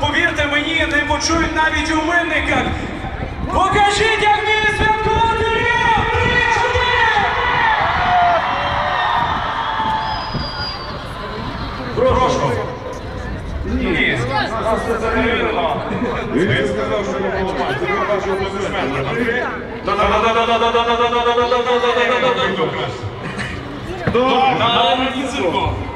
повірте мені, не почують навіть у винниках. Покажіть, як вміє святкувати Ріо! Три, чотири! Прошу. Ні, Він сказав, що не було матчу. Це вашого аплодисмента. Героїна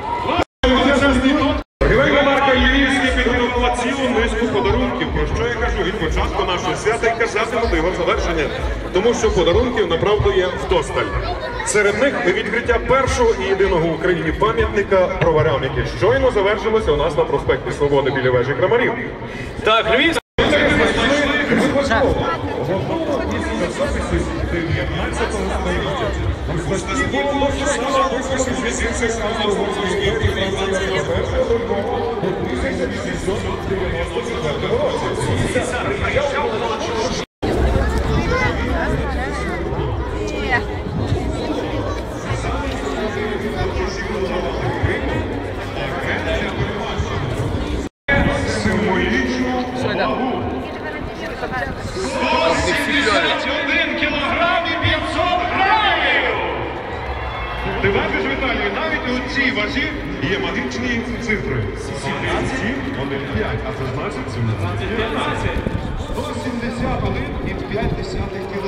Підготувала цілу низку подарунків, про що я кажу від початку нашого свята і казатиму до його завершення, тому що подарунків направду є вдосталь. Серед них відкриття першого і єдиного в Україні пам'ятника броварям, яке щойно завершилося у нас на проспекті Свободи біля вежі Крамарів. Так, Львів. Sim, Moídio, é Filho. Ти бачиш, Віталій, навіть у цій вазі є магічні цифри. 17, 1,5, а це значить 17. 171 і 5 кг.